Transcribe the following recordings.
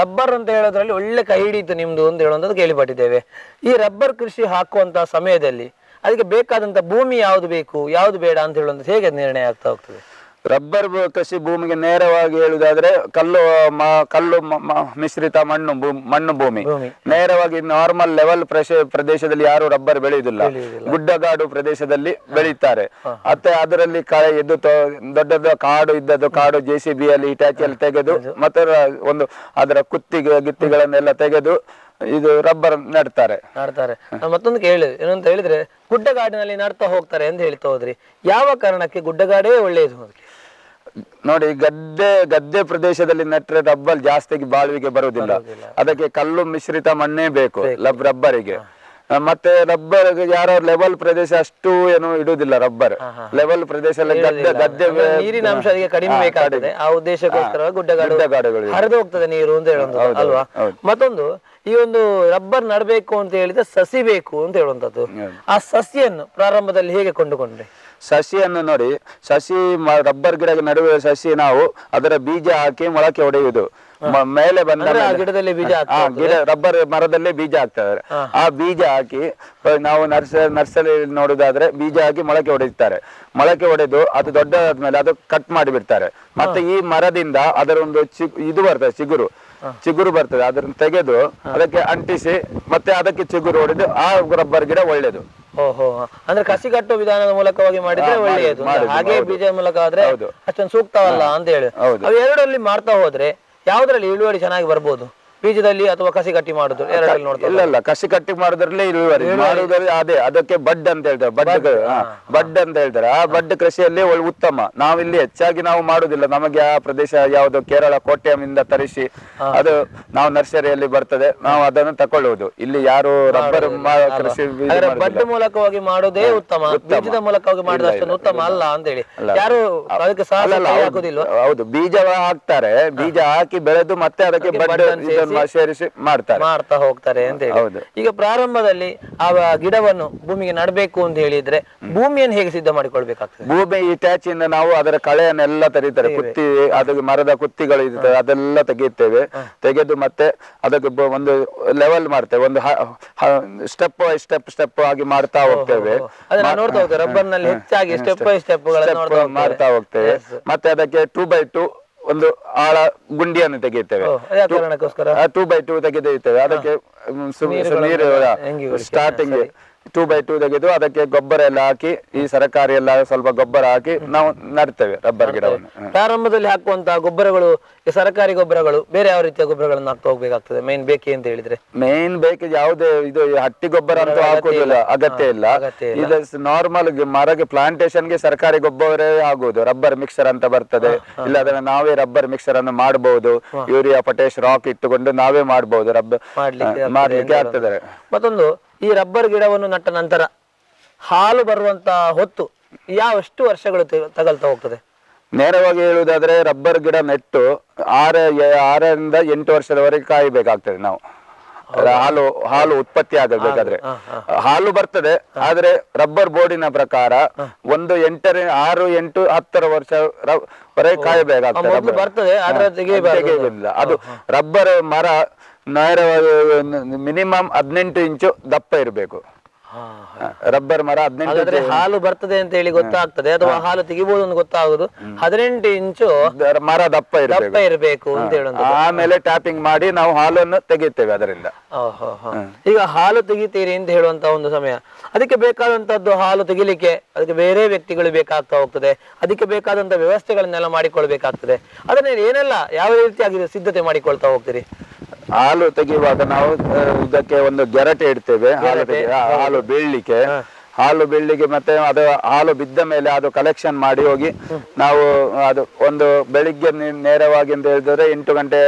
Rubber ಅಂತ ಹೇಳೋದ್ರಲ್ಲಿ ಒಳ್ಳೆ ಕೈ ಹಿಡಿಯಿತು ನಿಮ್ದು ಅಂತ ಹೇಳುವಂಥದ್ದು ಕೇಳಿಪಟ್ಟಿದ್ದೇವೆ. ಈ ರಬ್ಬರ್ ಕೃಷಿ ಹಾಕುವಂತಹ ಸಮಯದಲ್ಲಿ ಅದಕ್ಕೆ ಬೇಕಾದಂತ ಭೂಮಿ ಯಾವುದು ಬೇಕು, ಯಾವುದು ಬೇಡ ಅಂತ ಹೇಳುವಂಥದ್ದು ಹೇಗೆ ನಿರ್ಣಯ ಆಗ್ತಾ ಹೋಗ್ತದೆ? ರಬ್ಬರ್ ಕೃಷಿ ಭೂಮಿಗೆ ನೇರವಾಗಿ ಹೇಳುದಾದ್ರೆ ಕಲ್ಲು ಕಲ್ಲು ಮಿಶ್ರಿತ ಮಣ್ಣು ಮಣ್ಣು ಭೂಮಿ. ನೇರವಾಗಿ ನಾರ್ಮಲ್ ಲೆವೆಲ್ ಪ್ರದೇಶದಲ್ಲಿ ಯಾರು ರಬ್ಬರ್ ಬೆಳೆಯುವುದಿಲ್ಲ. ಗುಡ್ಡಗಾಡು ಪ್ರದೇಶದಲ್ಲಿ ಬೆಳೀತಾರೆ. ಮತ್ತೆ ಅದರಲ್ಲಿ ಕಳೆ ಎದ್ದು ದೊಡ್ಡ ದೊಡ್ಡ ಕಾಡು ಇದ್ದದ್ದು ಕಾಡು ಜೆ ಸಿ ಬಿ ಅಲ್ಲಿ ಇಟಾಕಿಯಲ್ಲಿ ತೆಗೆದು ಮತ್ತೆ ಒಂದು ಅದರ ಕುತ್ತಿಗೆ ಗಿತ್ತಿಗಳನ್ನೆಲ್ಲ ತೆಗೆದು ಇದು ರಬ್ಬರ್ ನಡ್ತಾರೆ. ನಡ್ತಾರೆ. ಮತ್ತೊಂದು ಕೇಳಿ ಏನಂತ ಹೇಳಿದ್ರೆ ಗುಡ್ಡಗಾಡಿನಲ್ಲಿ ನಡ್ತಾ ಹೋಗ್ತಾರೆ ಅಂತ ಹೇಳ್ತಾ ಹೋದ್ರಿ. ಯಾವ ಕಾರಣಕ್ಕೆ ಗುಡ್ಡಗಾಡೇ ಒಳ್ಳೆಯದು ನೋಡಿ ಗದ್ದೆ ಗದ್ದೆ ಪ್ರದೇಶದಲ್ಲಿ ನೆಟ್ರೆ ರಬ್ಬರ್ ಜಾಸ್ತಿ ಬಾಳ್ವಿಗೆ ಬರುವುದಿಲ್ಲ. ಅದಕ್ಕೆ ಕಲ್ಲು ಮಿಶ್ರಿತ ಮಣ್ಣೇ ಬೇಕು ಲಬ್ ರಬ್ಬರಿಗೆ. ಮತ್ತೆ ರಬ್ಬರ್ ಯಾರೋ ಲೆವೆಲ್ ಪ್ರದೇಶ ಅಷ್ಟು ಏನು ಇಡುವುದಿಲ್ಲ ರಬ್ಬರ್. ಲೆವೆಲ್ ಪ್ರದೇಶ ಗದ್ದೆ ಗದ್ದೆ ನೀರಿನ ಅಂಶ ಕಡಿಮೆ ಬೇಕಾಗ್ತದೆ. ಆ ಉದ್ದೇಶಕ್ಕೋಸ್ಕರ ಗುಡ್ಡಗಾಡು. ಹರಿದು ಹೋಗ್ತದೆ ನೀರು ಅಂತ ಹೇಳೋದು ಅಲ್ವಾ? ಮತ್ತೊಂದು ಈ ಒಂದು ರಬ್ಬರ್ ನಡಬೇಕು ಅಂತ ಹೇಳಿದ್ರೆ ಸಸಿ ಬೇಕು ಅಂತ ಹೇಳುವಂತದ್ದು ಆ ಸಸಿಯನ್ನು ಪ್ರಾರಂಭದಲ್ಲಿ ಹೇಗೆ ಕೊಂಡುಕೊಂಡ್ರಿ? ಸಸಿಯನ್ನು ನೋಡಿ ಸಸಿ ರಬ್ಬರ್ ಗಿಡ ನಡುವೆ ಸಸಿ ನಾವು ಅದರ ಬೀಜ ಹಾಕಿ ಮೊಳಕೆ ಹೊಡೆಯುವುದು ಮೇಲೆ ಬಂದ ಗಿಡದಲ್ಲಿ ಬೀಜ ಗಿಡ ರಬ್ಬರ್ ಮರದಲ್ಲಿ ಬೀಜ ಹಾಕ್ತಾರೆ ಆ ಬೀಜ ಹಾಕಿ ನಾವು ನರ್ಸ ನರ್ಸರಿ ನೋಡುದಾದ್ರೆ ಬೀಜ ಹಾಕಿ ಮೊಳಕೆ ಹೊಡೆಯುತ್ತಾರೆ ಮೊಳಕೆ ಹೊಡೆದು ಅದು ದೊಡ್ಡದಾದ್ಮೇಲೆ ಅದು ಕಟ್ ಮಾಡಿ ಬಿಡ್ತಾರೆ ಮತ್ತೆ ಈ ಮರದಿಂದ ಅದರ ಒಂದು ಇದು ಬರ್ತದೆ ಚಿಗುರು. ಚಿಗುರು ಬರ್ತದೆ ಅದನ್ನ ತೆಗೆದು ಅದಕ್ಕೆ ಅಂಟಿಸಿ ಮತ್ತೆ ಅದಕ್ಕೆ ಚಿಗುರು ಹೊಡೆದು ಆ ರಬ್ಬರ್ ಗಿಡ ಒಳ್ಳೇದು ಓಹೋ ಅಂದ್ರೆ ಕಸಿ ಕಟ್ಟುವ ವಿಧಾನದ ಮೂಲಕವಾಗಿ ಮಾಡಿದ್ರೆ ಒಳ್ಳೆಯದು. ಹಾಗೆ. ಬೀಜ ಮೂಲಕ ಆದ್ರೆ. ಅಷ್ಟೊಂದು ಸೂಕ್ತವಲ್ಲ ಅಂತ ಹೇಳಿ. ಅವು ಎರಡರಲ್ಲಿ ಮಾಡ್ತಾ ಹೋದ್ರೆ ಯಾವ್ದ್ರಲ್ಲಿ ಇಳುವರಿ ಚೆನ್ನಾಗಿ ಬರ್ಬೋದು? ಬೀಜದಲ್ಲಿ ಅಥವಾ ಕಸಿ ಕಟ್ಟಿ ಮಾಡುದು ಇಲ್ಲ ಇಲ್ಲ ಕಸಿ ಕಟ್ಟಿ ಮಾಡುದ್ರಲ್ಲೇ ಇಳುವರಿ. ಮಾಡುದ್ರಲ್ಲಿ ಅದೇ ಅದಕ್ಕೆ ಬಡ್ ಅಂತ ಹೇಳ್ತಾರೆ ಬಡ್ ಬಡ್ ಅಂತ ಹೇಳ್ತಾರೆ. ಆ ಬಡ್ ಕೃಷಿಯಲ್ಲಿ ಒಳ್ಳೆ ಉತ್ತಮ. ನಾವಿಲ್ಲಿ ಹೆಚ್ಚಾಗಿ ನಾವು ಮಾಡುದಿಲ್ಲ. ನಮಗೆ ಆ ಪ್ರದೇಶ ಯಾವುದು ಕೇರಳ ಕೋಟ್ಯಮಿಂದ ತರಿಸಿ ಅದು ನಾವು ನರ್ಸರಿಯಲ್ಲಿ ಬರ್ತದೆ. ನಾವು ಅದನ್ನು ತಕೊಳ್ಳುವುದು. ಇಲ್ಲಿ ಯಾರು ರಬ್ಬರ್ ಕೃಷಿ ಇದು. ಬಡ್ ಮೂಲಕವಾಗಿ ಮಾಡೋದೇ ಉತ್ತಮ. ಬೀಜದ ಮೂಲಕವಾಗಿ ಮಾಡಿದಷ್ಟು ಅಷ್ಟೊಂದು ಉತ್ತಮ ಅಲ್ಲ ಅಂತ ಹೇಳಿ ಯಾರು ಅದಕ್ಕೆ ಅಲ್ಲ, ಹೌದು. ಬೀಜ ಹಾಕ್ತಾರೆ. ಬೀಜ ಹಾಕಿ ಬೆಳೆದು ಮತ್ತೆ ಅದಕ್ಕೆ ಬಡ್ ಸೇರಿಸಿ ಮಾಡ್ತಾರೆ. ಮಾಡ್ತಾ ಹೋಗ್ತಾರೆ ಅಂತ ಹೇಳಿ. ಈಗ ಪ್ರಾರಂಭದಲ್ಲಿ ಆ ಗಿಡವನ್ನು ಭೂಮಿಗೆ ನಡಬೇಕು ಅಂತ ಹೇಳಿದ್ರೆ ಭೂಮಿಯನ್ನು ಹೇಗೆ ಸಿದ್ಧ ಮಾಡಿಕೊಳ್ಬೇಕಾಗ್ತದೆ? ಭೂಮಿ ಇಟ್ಯಾಚಿಂದ ನಾವು ಅದರ ಕಳೆಯನ್ನೆಲ್ಲ ತೆರೀತಾರೆ. ಕುತ್ತಿ ಅದಕ್ಕೆ ಮರದ ಕುತ್ತಿಗಳು ಇರ್ತದೆ ಅದೆಲ್ಲ ತೆಗೆಯುತ್ತೇವೆ. ತೆಗೆದು ಮತ್ತೆ ಅದಕ್ಕೆ ಒಂದು ಲೆವೆಲ್ ಮಾಡ್ತೇವೆ. ಒಂದು ಸ್ಟೆಪ್ ಬೈ ಸ್ಟೆಪ್ ಸ್ಟೆಪ್ ಆಗಿ ಮಾಡ್ತಾ ಹೋಗ್ತೇವೆ. ನೋಡ್ತಾ ಹೋಗ್ತೇವೆ ರಬ್ಬರ್ನಲ್ಲಿ ಹೆಚ್ಚಾಗಿ ಸ್ಟೆಪ್ ಬೈ ಸ್ಟೆಪ್. ಮಾಡ್ತಾ ಹೋಗ್ತೇವೆ. ಮತ್ತೆ ಅದಕ್ಕೆ ಟೂ ಬೈ ಟೂ ಒಂದು ಆಳ ಗುಂಡಿಯನ್ನು ತೆಗೆಯುತ್ತೇವೆ. ಟೂ ಬೈ ಟೂ ತೆಗೆದಿರ್ತೇವೆ. ಅದಕ್ಕೆ ನೀರು ಸ್ಟಾರ್ಟಿಂಗ್ ಟೂ ಬೈ ಟೂ ತೆಗೆದು ಅದಕ್ಕೆ ಗೊಬ್ಬರ ಎಲ್ಲ ಹಾಕಿ ಈ ಸರಕಾರಿ ಎಲ್ಲ ಸ್ವಲ್ಪ ಗೊಬ್ಬರ ಹಾಕಿ ನಾವು ನಡ್ತೇವೆ ರಬ್ಬರ್ ಗಿಡವನ್ನು. ಪ್ರಾರಂಭದಲ್ಲಿ ಹಾಕುವಂತಹ ಗೊಬ್ಬರಗಳು ಈ ಸರ್ಕಾರಿ ಗೊಬ್ಬರಗಳು ಬೇರೆ ಯಾವ ರೀತಿಯ ಗೊಬ್ಬರಗಳನ್ನು ಹಾಕ್ತಾ ಹೋಗ್ಬೇಕಾಗ್ತದೆ? ಮೇನ್ ಬೇಕೆ ಅಂತ ಹೇಳಿದ್ರೆ? ಮೇನ್ ಬೇಕೆ ಯಾವುದೇ ಇದು ಹಟ್ಟಿ ಗೊಬ್ಬರ ಅಂತ ಹಾಕುದಿಲ್ಲ ಅಗತ್ಯ ಇಲ್ಲ. ಇದು ನಾರ್ಮಲ್ ಮರಗೆ ಪ್ಲಾಂಟೇಶನ್ಗೆ ಸರ್ಕಾರಿ ಗೊಬ್ಬರವೇ ಆಗುವುದು. ರಬ್ಬರ್ ಮಿಕ್ಸರ್ ಅಂತ ಬರ್ತದೆ. ಇಲ್ಲ ಅದನ್ನ ನಾವೇ ರಬ್ಬರ್ ಮಿಕ್ಸರ್ ಅನ್ನು ಮಾಡಬಹುದು ಯೂರಿಯಾ ಪೊಟ್ಯಾಶ್ ರಾಕ್ ಇಟ್ಟುಕೊಂಡು ನಾವೇ ಮಾಡಬಹುದು ರಬ್ಬರ್ ಮಾಡ್ಲಿಕ್ಕೆ ಆಗ್ತದೆ ಮತ್ತೊಂದು ಈ ರಬ್ಬರ್ ಗಿಡವನ್ನು ನಟ್ಟ ನಂತರ ಹಾಲು ಬರುವಂತ ಹೊತ್ತು ಯಾವಷ್ಟು ವರ್ಷಗಳು ತಗಲ್ತಾ ಹೋಗ್ತದೆ? ನೇರವಾಗಿ ಹೇಳುವುದಾದ್ರೆ ರಬ್ಬರ್ ಗಿಡ ನೆಟ್ಟು ಆರ ಆರರಿಂದ ಎಂಟು ವರ್ಷದವರೆಗೆ ಕಾಯಬೇಕಾಗ್ತದೆ ನಾವು. ಹಾಲು ಹಾಲು ಉತ್ಪತ್ತಿ ಆಗಬೇಕಾದ್ರೆ ಹಾಲು ಬರ್ತದೆ ಆದ್ರೆ ರಬ್ಬರ್ ಬೋರ್ಡಿನ ಪ್ರಕಾರ ಒಂದು ಎಂಟರ ಆರು ಎಂಟು ಹತ್ತರ ವರ್ಷ ವರೆಗೆ ಕಾಯಬೇಕಾಗ್ತದೆ. ಅದು ರಬ್ಬರ್ ಮರ ನೇರವಾಗಿ ಮಿನಿಮಮ್ ಹದಿನೆಂಟು ಇಂಚು ದಪ್ಪ ಇರಬೇಕು. ರಬ್ಬರ್ ಮರ ಹದಿನೆಂಟು ಹಾಗಾದ್ರೆ ಹಾಲು ಬರ್ತದೆ ಅಂತ ಹೇಳಿ ಗೊತ್ತಾಗ್ತದೆ. ಅಥವಾ ಹಾಲು ತೆಗಿಬಹುದು ಅಂತ ಗೊತ್ತಾಗುದು. ಹದಿನೆಂಟು ಇಂಚು ಮರ ದಪ್ಪ ದಪ್ಪ ಇರಬೇಕು. ಇರಬೇಕು ಅಂತ ಹೇಳುದು ಆಮೇಲೆ ಟ್ಯಾಪಿಂಗ್ ಮಾಡಿ ನಾವು ಹಾಲನ್ನು ತೆಗಿತೇವೆ ಅದರಿಂದ. ಈಗ ಹಾಲು ತೆಗಿತೀರಿ ಅಂತ ಹೇಳುವಂತ ಒಂದು ಸಮಯ. ಅದಕ್ಕೆ ಬೇಕಾದಂತದ್ದು ಹಾಲು ತೆಗಿಲಿಕ್ಕೆ ಅದಕ್ಕೆ ಬೇರೆ ವ್ಯಕ್ತಿಗಳು ಬೇಕಾಗ್ತಾ ಹೋಗ್ತದೆ. ಅದಕ್ಕೆ ಬೇಕಾದಂತ ವ್ಯವಸ್ಥೆಗಳನ್ನೆಲ್ಲ ಮಾಡಿಕೊಳ್ಬೇಕಾಗ್ತದೆ. ಅದನ್ನ ಏನೆಲ್ಲ ಯಾವ ರೀತಿಯಾಗಿ ಸಿದ್ಧತೆ ಮಾಡಿಕೊಳ್ತಾ ಹೋಗ್ತೀರಿ? ಹಾಲು ತೆಗೆಯುವಾಗ ನಾವು ಇದಕ್ಕೆ ಒಂದು ಗೆರಟೆ ಇಡ್ತೇವೆ. ಹಾಲು ಹಾಲು ಬೀಳ್ಲಿಕ್ಕೆ ಹಾಲು ಬೀಳ್ಲಿಕ್ಕೆ ಮತ್ತೆ ಅದು ಹಾಲು ಬಿದ್ದ ಮೇಲೆ ಅದು ಕಲೆಕ್ಷನ್ ಮಾಡಿ ಹೋಗಿ ನಾವು ಅದು ಒಂದು ಬೆಳಿಗ್ಗೆ ನೇರವಾಗಿ ಅಂತ ಹೇಳಿದ್ರೆ ಎಂಟು ಗಂಟೆ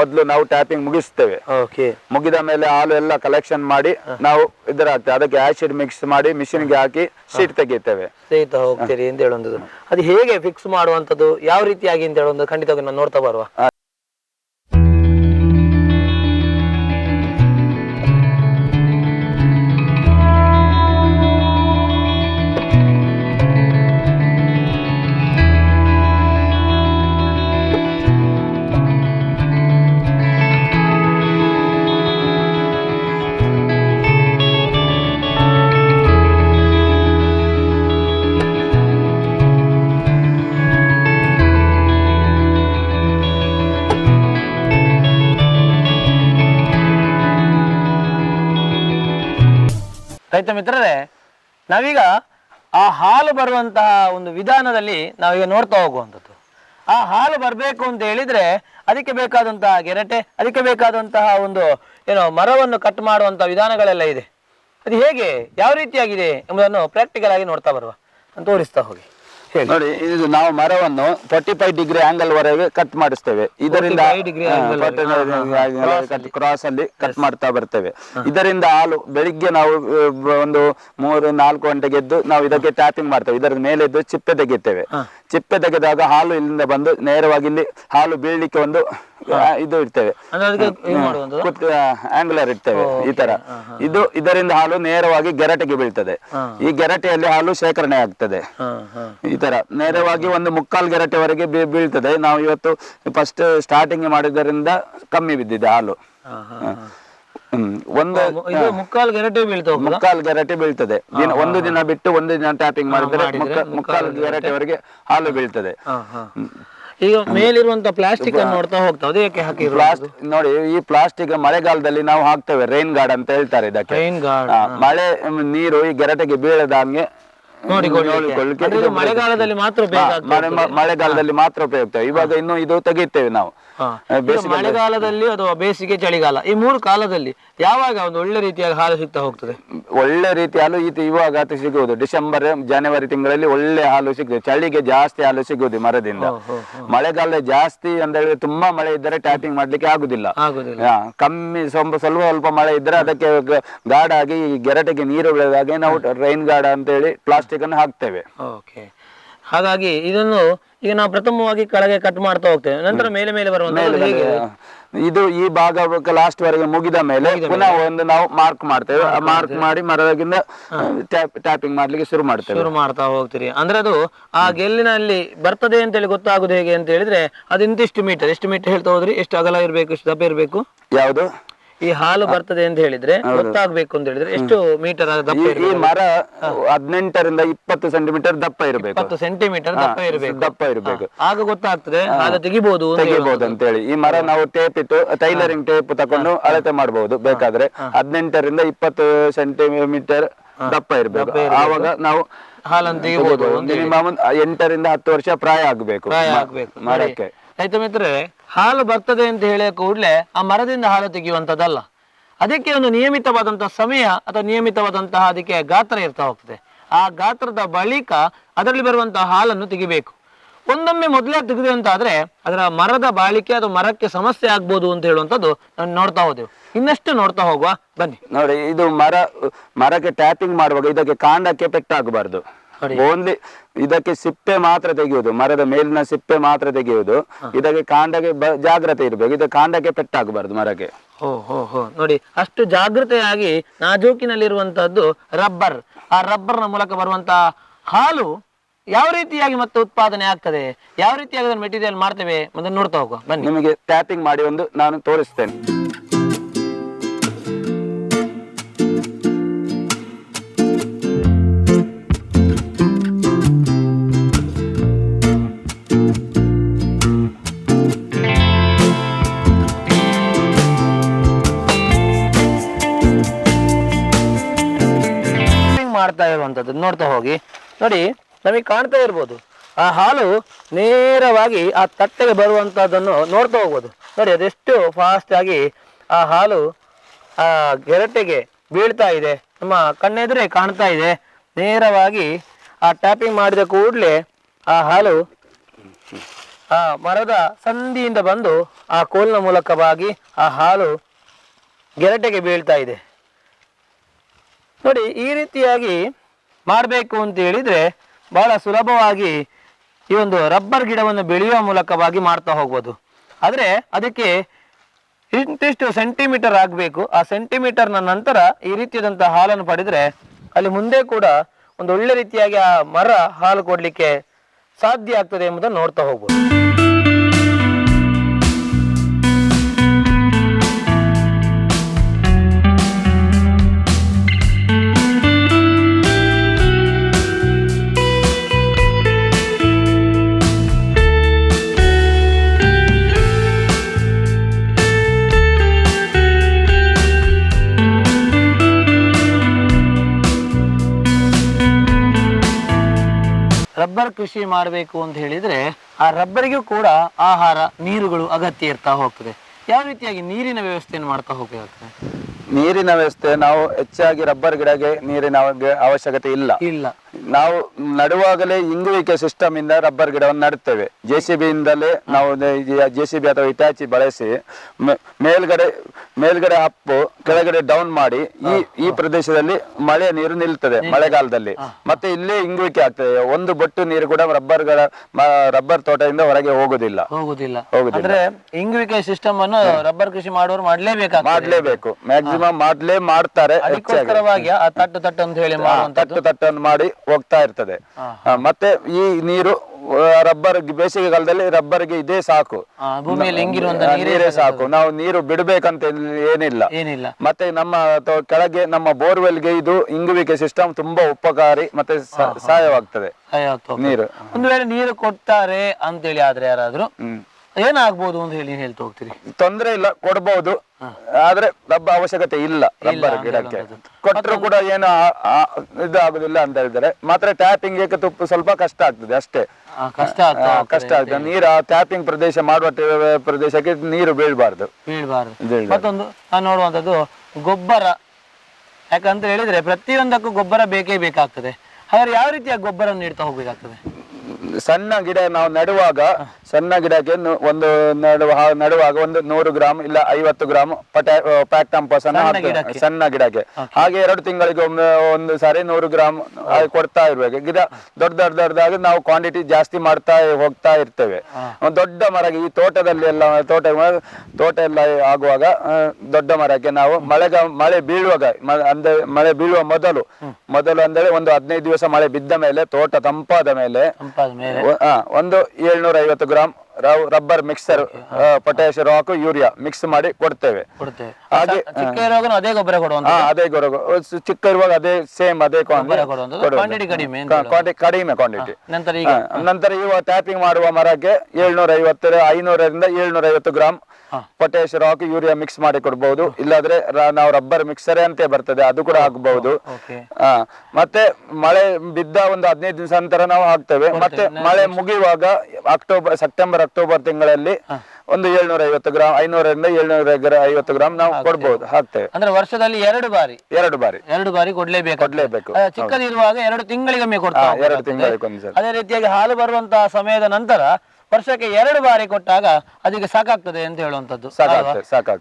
ಮೊದಲು ನಾವು ಟ್ಯಾಪಿಂಗ್ ಮುಗಿಸ್ತೇವೆ. ಓಕೆ. ಮುಗಿದ ಮೇಲೆ ಹಾಲು ಎಲ್ಲ ಕಲೆಕ್ಷನ್ ಮಾಡಿ ನಾವು ಇದರ ಹಾಕ್ತೇವೆ ಅದಕ್ಕೆ ಆಸಿಡ್ ಮಿಕ್ಸ್ ಮಾಡಿ ಮಿಷಿನ್ಗೆ ಹಾಕಿ ಸೀಟ್ ತೆಗಿತೇವೆ ತೆಗಿತಾ ಹೋಗ್ತೀರಿ ಅಂತ ಹೇಳುವಂತದ್ದು ಅದು ಹೇಗೆ ಫಿಕ್ಸ್ ಮಾಡುವಂತದ್ದು ಯಾವ ರೀತಿಯಾಗಿ ಅಂತ ಹೇಳುವಂಥದ್ದು ಖಂಡಿತವಾಗಿ ನಾನು ನೋಡ್ತಾ ಬರುವ. ರೈತ ಮಿತ್ರರೇ, ನಾವೀಗ ಆ ಹಾಲು ಬರುವಂತಹ ಒಂದು ವಿಧಾನದಲ್ಲಿ ನಾವೀಗ ನೋಡ್ತಾ ಹೋಗುವಂಥದ್ದು. ಆ ಹಾಲು ಬರಬೇಕು ಅಂತ ಹೇಳಿದ್ರೆ ಅದಕ್ಕೆ ಬೇಕಾದಂತಹ ಗೆರಟೆ, ಅದಕ್ಕೆ ಬೇಕಾದಂತಹ ಒಂದು, ಏನೋ, ಮರವನ್ನು ಕಟ್ ಮಾಡುವಂತಹ ವಿಧಾನಗಳೆಲ್ಲ ಇದೆ. ಅದು ಹೇಗೆ, ಯಾವ ರೀತಿಯಾಗಿದೆ ಎಂಬುದನ್ನು ಪ್ರಾಕ್ಟಿಕಲ್ ಆಗಿ ನೋಡ್ತಾ ಬರುವ ತೋರಿಸ್ತಾ ಹೋಗಿ. ಹೇಳಿ. ನೋಡಿ ಇದು ನಾವು ಮರವನ್ನು ಫೋರ್ಟಿ ಫೈವ್ ಡಿಗ್ರಿ ಆಂಗಲ್ ವರೆಗೆ ಕಟ್ ಮಾಡಿಸ್ತೇವೆ. ಇದರಿಂದ 45 degree angle ಕ್ರಾಸ್ ಅಲ್ಲಿ. ಕಟ್ ಮಾಡ್ತಾ ಬರ್ತೇವೆ. ಇದರಿಂದ ಹಾಲು ಬೆಳಿಗ್ಗೆ ನಾವು ಆ, ಬ- ಒಂದು ಮೂರು ನಾಲ್ಕು ಗಂಟೆಗೆ ಎದ್ದು ನಾವು ಇದಕ್ಕೆ ಟ್ಯಾಪಿಂಗ್ ಮಾಡ್ತೇವೆ. ಇದರ ಮೇಲೆ ಎದ್ದು ಚಿಪ್ಪೆ ತೆಗಿತೇವೆ ಚಿಪ್ಪೆ ತೆಗೆದಾಗ ಹಾಲು ಇಲ್ಲಿಂದ ಬಂದು ನೇರವಾಗಿ ಇಲ್ಲಿ ಹಾಲು ಬೀಳ್ಲಿಕ್ಕೆ ಒಂದು ಇದು ಇಡ್ತೇವೆ. ಆಂಗ್ಲರ್ ಇಡ್ತೇವೆ ಈ ತರ. ಇದು ಇದರಿಂದ ಹಾಲು ನೇರವಾಗಿ ಗೆರಟೆಗೆ ಬೀಳ್ತದೆ. ಈ ಗೆರಟೆಯಲ್ಲಿ ಹಾಲು ಶೇಖರಣೆ ಆಗ್ತದೆ. ಈ ತರ. ನೇರವಾಗಿ ಒಂದು ಮುಕ್ಕಾಲ್ ಗೆರಟೆವರೆಗೆ ಬೀಳ್ತದೆ. ನಾವು ಇವತ್ತು ಫಸ್ಟ್ ಸ್ಟಾರ್ಟಿಂಗ್ ಮಾಡಿದ್ದರಿಂದ ಕಮ್ಮಿ ಬಿದ್ದಿದೆ ಹಾಲು. ಒಂದು ಮುಕ್ಕಾಲು ಗೆರಟೆ ಬೀಳ್ತಾ ಹೋಗ್ತದಾ? ಮುಕ್ಕಾಲು ಗೆರಟೆ ಬೀಳ್ತದೆ. ದಿನ ಒಂದು ದಿನ ಬಿಟ್ಟು ಒಂದು ದಿನ ಟ್ಯಾಪಿಂಗ್ ಮಾಡಿದ್ರೆ ಮುಕ್ಕ- ಮುಕ್ಕಾಲು ಗೆರಟೆವರೆಗೆ ಹಾಲು ಬೀಳ್ತದೆ. ಈಗ ಮೇಲಿರುವಂತ ಪ್ಲಾಸ್ಟಿಕ್ ಅನ್ನು ನೋಡ್ತಾ ಹೋಗ್ತಾ ಅದು ಯಾಕೆ ಪ್ಲಾಸ್ಟಿಕ್ ನೋಡಿ ಈ ಪ್ಲಾಸ್ಟಿಕ್ ಮಳೆಗಾಲದಲ್ಲಿ ನಾವು ಹಾಕ್ತೇವೆ ರೈನ್ ಗಾರ್ಡ್ ಅಂತ ಹೇಳ್ತಾರೆ ಇದಕ್ಕೆ. ಮಳೆ ನೀರು ಈ ಗೆರಟೆಗೆ ಬೀಳದಂಗೆ ನೋಡಿಕೊಳ್ಳಿಕ್ಕೆ. ನೋಡಿಕೊಳ್ಳಿಕ್ಕೆ ಇದು ಮಳೆಗಾಲದಲ್ಲಿ ಮಾತ್ರ ಉಪಯೋಗ ಮಳೆ- ಮಳೆಗಾಲದಲ್ಲಿ ಮಾತ್ರ ಉಪಯುಕ್ತ ಇವಾಗ ಇನ್ನು ಇದು ತೆಗೆಯುತ್ತೇವೆ ನಾವು. ಮಳೆಗಾಲದಲ್ಲಿ ಅಥವಾ ಬೇಸಿಗೆ ಚಳಿಗಾಲ ಈ ಮೂರು ಕಾಲದಲ್ಲಿ ಯಾವಾಗ ಒಂದು ಒಳ್ಳೆ ರೀತಿಯ ಹಾಲು ಸಿಗ್ತಾ ಹೋಗ್ತದೆ? ಒಳ್ಳೆ ರೀತಿ ಹಾಲು ಈ ಇವಾಗ ಅದು ಸಿಗುವುದು. ಡಿಸೆಂಬರ್ ಜನವರಿ ತಿಂಗಳಲ್ಲಿ ಒಳ್ಳೆ ಹಾಲು ಸಿಗುದು ಚಳಿಗೆ ಜಾಸ್ತಿ ಹಾಲು ಸಿಗುವುದು ಮರದಿಂದ. ಮಳೆಗಾಲ ಜಾಸ್ತಿ ಅಂತ ಹೇಳಿದ್ರೆ ತುಂಬಾ ಮಳೆ ಇದ್ದರೆ ಟ್ಯಾಪಿಂಗ್ ಮಾಡ್ಲಿಕ್ಕೆ ಆಗುದಿಲ್ಲ. ಕಮ್ಮಿ ಸ್ವಲ್ಪ ಸ್ವಲ್ಪ ಸ್ವಲ್ಪ ಮಳೆ ಇದ್ರೆ ಅದಕ್ಕೆ ಗಾಢ ಆಗಿ ಈ ಗೆರಟೆಗೆ ನೀರು ಬೆಳೆದಾಗೆ ನಾವು ರೈನ್ ಗಾರ್ಡ್ ಅಂತ ಹೇಳಿ ಪ್ಲಾಸ್ಟಿಕ್ ಅನ್ನು ಹಾಕ್ತೇವೆ. ಓಕೆ ಹಾಗಾಗಿ ಇದನ್ನು ಈಗ ನಾವು ಪ್ರಥಮವಾಗಿ ಕೆಳಗೆ ಕಟ್ ಮಾಡ್ತಾ ಹೋಗ್ತೇವೆ. ನಂತರ ಮೇಲೆ ಮೇಲೆ ಬರುವಂತ ಹೇಗೆ? ಇದು ಈ ಭಾಗ ಲಾಸ್ಟ್ ವರೆಗೆ ಮುಗಿದ ಮೇಲೆ ಪುನಃ ಒಂದು ನಾವು ಮಾರ್ಕ್ ಮಾಡ್ತೇವೆ. ಮಾರ್ಕ್ ಮಾಡಿ ಮರದಾಗಿಂದ ಟ್ಯಾಪಿಂಗ್ ಮಾಡ್ಲಿಕ್ಕೆ ಶುರು ಮಾಡ್ತೇವೆ. ಶುರು ಮಾಡ್ತಾ ಹೋಗ್ತೀರಿ. ಅಂದ್ರೆ ಅದು ಆ ಗೆಲ್ಲಿನಲ್ಲಿ ಬರ್ತದೆ ಅಂತ ಹೇಳಿ ಗೊತ್ತಾಗುದು ಹೇಗೆ ಅಂತ ಹೇಳಿದ್ರೆ ಅದು ಇಂತಿಷ್ಟು ಮೀಟರ್ ಎಷ್ಟು ಮೀಟರ್ ಹೇಳ್ತಾ ಹೋದ್ರಿ? ಎಷ್ಟು ಅಗಲ ಇರಬೇಕು? ಎಷ್ಟು ದಪ್ಪ ಇರಬೇಕು? ಯಾವುದು? ಈ ಹಾಲು ಬರ್ತದೆ ಅಂತ ಹೇಳಿದ್ರೆ ಗೊತ್ತಾಗ್ಬೇಕು ಅಂತ ಹೇಳಿದ್ರೆ ಎಷ್ಟು ಮೀಟರ್ ದಪ್ಪ ಈ- ಈ ಮರ ಹದಿನೆಂಟರಿಂದ ಇಪ್ಪತ್ತು ಸೆಂಟಿಮೀಟರ್ ದಪ್ಪ ಇರಬೇಕು. ಇಪ್ಪತ್ತು ಸೆಂಟಿಮೀಟರ್ ದಪ್ಪ ಇರಬೇಕು. ದಪ್ಪ ಇರಬೇಕು. ಆಗ ಗೊತ್ತಾಗ್ತದೆ ಹಾಲು ತೆಗಿಬಹುದು ಅಂತ ಹೇಳಿ. ತೆಗಿಬಹುದು ಅಂತ ಹೇಳಿ ಈ ಮರ ನಾವು ಟೇಪ್ ಇಟ್ಟು ಟೈಲರಿಂಗ್ ಟೇಪ್ ತಕೊಂಡು ಅಳತೆ ಮಾಡಬಹುದು ಬೇಕಾದ್ರೆ ಹದಿನೆಂಟರಿಂದ ಇಪ್ಪತ್ತು ಸೆಂಟಿಮೀಟರ್ ದಪ್ಪ ಇರಬೇಕು. ಆವಾಗ ನಾವು ಹಾಲನ್ನು ತೆಗಿಬಹುದು ಮಿನಿಮಮ್ ಎಂಟರಿಂದ ಹತ್ತು ವರ್ಷ ಪ್ರಾಯ ಆಗಬೇಕು. ಆಗ್ಬೇಕು. ಮರಕ್ಕೆ. ರೈತ ಮಿತ್ರರೆ ಹಾಲು ಬರ್ತದೆ ಅಂತ ಹೇಳಿದ ಕೂಡಲೇ ಆ ಮರದಿಂದ ಹಾಲು ತೆಗೆಯುವಂಥದ್ದಲ್ಲ. ಅದಕ್ಕೆ ಒಂದು ನಿಯಮಿತವಾದಂತಹ ಸಮಯ ಅಥವಾ ನಿಯಮಿತವಾದಂತಹ ಅದಕ್ಕೆ ಗಾತ್ರ ಇರ್ತಾ ಹೋಗ್ತದೆ. ಆ ಗಾತ್ರದ ಬಳಿಕ ಅದರಲ್ಲಿ ಬರುವಂತಹ ಹಾಲನ್ನು ತೆಗಿಬೇಕು. ಒಂದೊಮ್ಮೆ ಮೊದಲೇ ತೆಗೆದು ಅಂತ ಆದ್ರೆ ಅದರ ಮರದ ಬಾಳಿಕೆ ಅದು ಮರಕ್ಕೆ ಸಮಸ್ಯೆ ಆಗ್ಬೋದು ಅಂತ ಹೇಳುವಂಥದ್ದು ನಾನು ನೋಡ್ತಾ ಹೋದೆವು. ಇನ್ನಷ್ಟು ನೋಡ್ತಾ ಹೋಗುವ. ಬನ್ನಿ. ನೋಡಿ, ಇದು ಮರ, ಮರಕ್ಕೆ ಟ್ಯಾಪಿಂಗ್ ಮಾಡುವಾಗ ಇದಕ್ಕೆ ಕಾಂಡಕ್ಕೆ ಪೆಟ್ಟಾಗಬಾರ್ದು. ನೋಡಿ. ಓನ್ಲಿ ಇದಕ್ಕೆ ಸಿಪ್ಪೆ ಮಾತ್ರ ತೆಗೆಯುವುದು ಮರದ ಮೇಲಿನ ಸಿಪ್ಪೆ ಮಾತ್ರ ತೆಗೆಯುವುದು. ಇದಕ್ಕೆ ಕಾಂಡಕ್ಕೆ ಜಾಗ್ರತೆ ಇರಬೇಕು. ಇದು ಕಾಂಡಕ್ಕೆ ಪೆಟ್ಟಾಗಬಾರದು ಮರಕ್ಕೆ. ನೋಡಿ ಅಷ್ಟು ಜಾಗೃತೆಯಾಗಿ ನಾಜೂಕಿನಲ್ಲಿರುವಂತಹದ್ದು ರಬ್ಬರ್. ಆ ರಬ್ಬರ್ನ ಮೂಲಕ ಬರುವಂತಹ ಹಾಲು ಯಾವ ರೀತಿಯಾಗಿ ಮತ್ತೆ ಉತ್ಪಾದನೆ ಆಗ್ತದೆ? ಯಾವ ರೀತಿಯಾಗಿ ಮೆಟೀರಿಯಲ್ ಮಾಡ್ತೇವೆ? ಮತ್ತೆ ನೋಡ್ತಾ ಹೋಗುವ. ಬನ್ನಿ. ನಿಮಗೆ ಟ್ಯಾಪಿಂಗ್ ಮಾಡಿ ಒಂದು ನಾನು ತೋರಿಸ್ತೇನೆ. ಇರುವಂತದ್ದು ನೋಡ್ತಾ ಹೋಗಿ. ನೋಡಿ, ನಮಗೆ ಕಾಣ್ತಾ ಇರ್ಬೋದು. ಆ ಹಾಲು ನೇರವಾಗಿ ಆ ತಟ್ಟೆಗೆ ಬರುವಂಥದ್ದನ್ನು ನೋಡ್ತಾ ಹೋಗ್ಬೋದು. ನೋಡಿ, ಅದೆಷ್ಟು ಫಾಸ್ಟ್ ಆಗಿ ಆ ಹಾಲು ಆ ಗೆರಟೆಗೆ ಬೀಳ್ತಾ ಇದೆ. ನಮ್ಮ ಕಣ್ಣೆದುರೇ ಕಾಣ್ತಾ ಇದೆ. ನೇರವಾಗಿ ಆ ಟ್ಯಾಪಿಂಗ್ ಮಾಡಿದ ಕೂಡಲೇ ಆ ಹಾಲು ಆ ಮರದ ಸಂದಿಯಿಂದ ಬಂದು ಆ ಕೋಲಿನ ಮೂಲಕವಾಗಿ ಆ ಹಾಲು ಗೆರಟೆಗೆ ಬೀಳ್ತಾ ಇದೆ. ನೋಡಿ, ಈ ರೀತಿಯಾಗಿ ಮಾಡಬೇಕು ಅಂತ ಹೇಳಿದ್ರೆ ಬಹಳ ಸುಲಭವಾಗಿ ಈ ಒಂದು ರಬ್ಬರ್ ಗಿಡವನ್ನು ಬೆಳೆಯುವ ಮೂಲಕವಾಗಿ ಮಾಡ್ತಾ ಹೋಗ್ಬೋದು. ಆದರೆ ಅದಕ್ಕೆ ಇಂತಿಷ್ಟು ಸೆಂಟಿಮೀಟರ್ ಆಗಬೇಕು. ಆ ಸೆಂಟಿಮೀಟರ್ನ ನಂತರ ಈ ರೀತಿಯಾದಂಥ ಹಾಲನ್ನು ಪಡೆದರೆ ಅಲ್ಲಿ ಮುಂದೆ ಕೂಡ ಒಂದು ಒಳ್ಳೆ ರೀತಿಯಾಗಿ ಆ ಮರ ಹಾಲು ಕೊಡಲಿಕ್ಕೆ ಸಾಧ್ಯ ಆಗ್ತದೆ ಎಂಬುದನ್ನು ನೋಡ್ತಾ ಹೋಗ್ಬೋದು. ರಬ್ಬರ್ ಕೃಷಿ ಮಾಡಬೇಕು ಅಂತ ಹೇಳಿದ್ರೆ ಆ ರಬ್ಬರಿಗೂ ಕೂಡ ಆಹಾರ ನೀರುಗಳು ಅಗತ್ಯ ಇರ್ತಾ ಹೋಗ್ತದೆ. ಯಾವ ರೀತಿಯಾಗಿ ನೀರಿನ ವ್ಯವಸ್ಥೆಯನ್ನು ಮಾಡ್ತಾ ಹೋಗಬೇಕಾಗ್ತದೆ? ನೀರಿನ ವ್ಯವಸ್ಥೆ ನಾವು ಹೆಚ್ಚಾಗಿ ರಬ್ಬರ್ ಗಿಡಗೆ ನೀರಿನ ಅವ- ಅವಶ್ಯಕತೆ ಇಲ್ಲ. ಇಲ್ಲ. ನಾವು ನಡುವಾಗಲೇ ಇಂಗುವಿಕೆ ಸಿಸ್ಟಮ್ ಇಂದ ರಬ್ಬರ್ ಗಿಡವನ್ನು ನಡುತ್ತೇವೆ. ಜೆ ಸಿ ಬಿ ಇಂದಲೇ ನಾವು ಜೆ ಸಿ ಬಿ ಅಥವಾ ಇಟಾಚಿ ಬಳಸಿ ಮೇಲ್ಗಡೆ ಮೇಲ್ಗಡೆ ಅಪ್ಪು ಕೆಳಗಡೆ ಡೌನ್ ಮಾಡಿ ಈ ಈ ಪ್ರದೇಶದಲ್ಲಿ ಮಳೆ ನೀರು ನಿಲ್ತದೆ ಮಳೆಗಾಲದಲ್ಲಿ. ಮತ್ತೆ ಇಲ್ಲೇ ಇಂಗುವಿಕೆ ಆಗ್ತದೆ. ಒಂದು ಬೊಟ್ಟು ನೀರು ಕೂಡ ರಬ್ಬರ್ಗಳ ರಬ್ಬರ್ ತೋಟದಿಂದ ಹೊರಗೆ ಹೋಗುದಿಲ್ಲ. ಹೋಗುದಿಲ್ಲ. ಹೋಗುದಿಲ್ಲ. ಅಂದ್ರೆ ಇಂಗುವಿಕೆ ಸಿಸ್ಟಮ್ ಅನ್ನು ರಬ್ಬರ್ ಕೃಷಿ ಮಾಡುವವರು ಮಾಡ್ಲೇಬೇಕು. ಮಾಡ್ಲೇಬೇಕು ಮ್ಯಾಕ್ಸಿಮಮ್ ಮಾಡ್ಲೇ ಮಾಡ್ತಾರೆ ಹೆಚ್ಚಾಗಿ. ತಟ್ಟು ತಟ್ಟು ಅಂತ ಹೇಳಿ ತಟ್ಟು ತಟ್ಟನ್ನು ಮಾಡಿ ಹೋಗ್ತಾ ಇರ್ತದೆ. ಮತ್ತೆ ಈ ನೀರು ರಬ್ಬರ್ ಬೇಸಿಗೆ ಕಾಲದಲ್ಲಿ ರಬ್ಬರ್ಗೆ ಇದೇ ಸಾಕು. ನೀರೇ ಸಾಕು. ನಾವು ನೀರು ಬಿಡಬೇಕಂತ ಏನಿಲ್ಲ. ಏನಿಲ್ಲ. ಮತ್ತೆ ನಮ್ಮ ಕೆಳಗೆ ನಮ್ಮ ಬೋರ್ವೆಲ್ಗೆ ಇದು ಇಂಗುವಿಕೆ ಸಿಸ್ಟಮ್ ತುಂಬಾ ಉಪಕಾರಿ ಮತ್ತೆ ಸಹಾಯವಾಗ್ತದೆ. ನೀರು. ಒಂದು ವೇಳೆ ನೀರು ಕೊಡ್ತಾರೆ ಅಂತೇಳಿ ಆದ್ರೆ ಯಾರಾದ್ರೂ? ಏನಾಗ್ಬೋದು ಅಂತ ಹೇಳಿ ಹೇಳ್ತಾ ಹೋಗ್ತೀರಿ? ತೊಂದ್ರೆ ಇಲ್ಲ ಕೊಡ್ಬಹುದು ಆದ್ರೆ ರಬ್ಬ ಅವಶ್ಯಕತೆ ಇಲ್ಲ ರಬ್ಬರ್ ಗಿಡಕ್ಕೆ. ಕೊಟ್ಟರು ಕೂಡ ಏನು ಆ- ಆ- ಇದು ಆಗುದಿಲ್ಲ ಅಂತ ಹೇಳಿದ್ರೆ ಮಾತ್ರ ಟ್ಯಾಪಿಂಗ್ ಏಕೆ ತುಪ್ಪ ಸ್ವಲ್ಪ ಕಷ್ಟ ಆಗ್ತದೆ ಅಷ್ಟೇ. ಕಷ್ಟ ಕಷ್ಟ ಆಗ್ತದೆ. ನೀರು ಟ್ಯಾಪಿಂಗ್ ಪ್ರದೇಶ ಮಾಡುವ ಪ್ರದೇಶಕ್ಕೆ ನೀರು ಬೀಳ್ಬಾರ್ದು. ಬೀಳ್ಬಾರ್ದು. ಬೀಳ್ಬಾರ್ದು. ಮತ್ತೊಂದು ನಾನು ನೋಡುವಂತದ್ದು ಗೊಬ್ಬರ. ಯಾಕಂತ ಹೇಳಿದ್ರೆ ಪ್ರತಿಯೊಂದಕ್ಕೂ ಗೊಬ್ಬರ ಬೇಕೇ ಬೇಕಾಗ್ತದೆ. ಹಾಗಾದ್ರೆ ಯಾವ ರೀತಿಯ ಗೊಬ್ಬರ ನೀಡ್ತಾ ಹೋಗ್ಬೇಕಾಗ್ತದೆ? ಸಣ್ಣ ಗಿಡ ನಾವು ನೆಡುವಾಗ ಸಣ್ಣ ಗಿಡಕ್ಕೆ ನು- ಒಂದು ನಡುವ ಹಾ- ನಡುವಾಗ ಒಂದು ನೂರು ಗ್ರಾಮ್ ಇಲ್ಲ ಐವತ್ತು ಗ್ರಾಮ್ ಪಟಾ ಪ್ಯಾಕ್ ಟಂಪಸ್ ಅನ್ನು ಹಾಕ್ತೇವೆ. ಸಣ್ಣ ಗಿಡಕ್ಕೆ. ಹಾಗೆ ಎರಡು ತಿಂಗಳಿಗೆ ಒಮ್ಮೆ ಒಂದು ಸಾರಿ ನೂರು ಗ್ರಾಮ್ ಹಾಗೆ ಕೊಡ್ತಾ ಇರ್ಬೇಕು ಗಿಡ ದೊಡ್ಡ ದೊಡ್ಡ ದೊಡ್ಡದಾಗಿ ನಾವು ಕ್ವಾಂಟಿಟಿ ಜಾಸ್ತಿ ಮಾಡ್ತಾ ಹೋಗ್ತಾ ಇರ್ತೇವೆ. ಒಂದು ದೊಡ್ಡ ಮರಕ್ಕೆ ಈ ತೋಟದಲ್ಲಿ ಎಲ್ಲ ತೋಟ ತೋಟ ಎಲ್ಲ ಆಗುವಾಗ ಆ, ದೊಡ್ಡ ಮರಕ್ಕೆ ನಾವು ಮಳೆಗ ಮಳೆ ಬೀಳುವಾಗ ಮ- ಅಂದ್ರೆ ಮಳೆ ಬೀಳುವ ಮೊದಲು ಮೊದಲು ಅಂದ್ರೆ ಒಂದು ಹದಿನೈದು ದಿವಸ ಮಳೆ ಬಿದ್ದ ಮೇಲೆ ತೋಟ ತಂಪಾದ ಮೇಲೆ ತಂಪಾದ ಒಂದು ಏಳ್ನೂರ ಐವತ್ತು gram ರವ್- rubber mixer potash rock urea mix ಮಾಡಿ ಕೊಡ್ತೇವೆ. ಕೊಡ್ತೇವೆ. ಹಾಗೆ ಚಿಕ್ಕ ಇರುವಾಗ ಅದೇ ಗೊಬ್ಬರ ಕೊಡುವಂತ ಹಾ ಅದೇ ಗೊಬ್ಬರ ಚಿಕ್ಕ ಇರುವಾಗ ಅದೇ ಸೇಮ್ ಅದೇ ಕ್ವಾಂಟಿಟಿ ಕಡಿಮೆ ಕ್ವಾಂಟಿಟಿ ಕಡಿಮೆ ಕ್ವಾಂಟಿಟಿ ನಂತರ ಈಗ? ನಂತರ ಇವಾಗ ಟ್ಯಾಪಿಂಗ್ ಮಾಡುವ ಮರಕ್ಕೆ ಏಳ್ನೂರ ಐವತ್ತರ ಐನೂರರಿಂದ ಏಳ್ನೂರ ಐವತ್ತು gram potash rock urea mix ಮಾಡಿ ಕೊಡಬಹುದು ಇಲ್ಲಾದ್ರೆ ನಾವು ರಬ್ಬರ್ ಮಿಕ್ಸರ್ ಅಂತ ಬರ್ತದೆ ಅದು ಕೂಡ ಹಾಕಬಹುದು ಮತ್ತೆ ಮಳೆ ಬಿದ್ದ ಒಂದು ಹದಿನೈದು ದಿವಸ ನಂತರ ನಾವು ಹಾಕ್ತೇವೆ. ಮತ್ತೆ ಮಳೆ ಮುಗಿಯುವಾಗ ಅಕ್ಟೋಬರ್ ಸೆಪ್ಟೆಂಬರ್ ಅಕ್ಟೋಬರ್ ತಿಂಗಳಲ್ಲಿ ಒಂದು ಏಳ್ನೂರ ಐವತ್ತು ಗ್ರಾಮ್ ಐನೂರರಿಂದ ಏಳ್ನೂರ ಐವತ್ತು ಗ್ರಾಮ್ ನಾವು ಕೊಡಬಹುದು ಹಾಕ್ತೇವೆ. ಅಂದ್ರೆ ವರ್ಷದಲ್ಲಿ ಎರಡು ಬಾರಿ? ಎರಡು ಬಾರಿ. ಎರಡು ಬಾರಿ ಕೊಡ್ಲೇಬೇಕು. ಕೊಡ್ಲೇಬೇಕು. ಚಿಕ್ಕದಿರುವಾಗ ಎರಡು ತಿಂಗಳಿಗೊಮ್ಮೆ ಕೊಡ್ತಾರೆ ಎರಡು ತಿಂಗಳಿಗೊಂದು ಅದೇ ರೀತಿಯಾಗಿ ಹಾಲು ಬರುವಂತಹ ಸಮಯದ ನಂತರ ವರ್ಷಕ್ಕೆ ಎರಡು ಬಾರಿ ಕೊಟ್ಟಾಗ ಅದಕ್ಕೆ ಸಾಕಾಗ್ತದೆ ಅಂತ ಹೇಳುವಂತದ್ದು ಸಾಕಾಗ್ತದೆ ಸಾಕಾಗ್ತದೆ.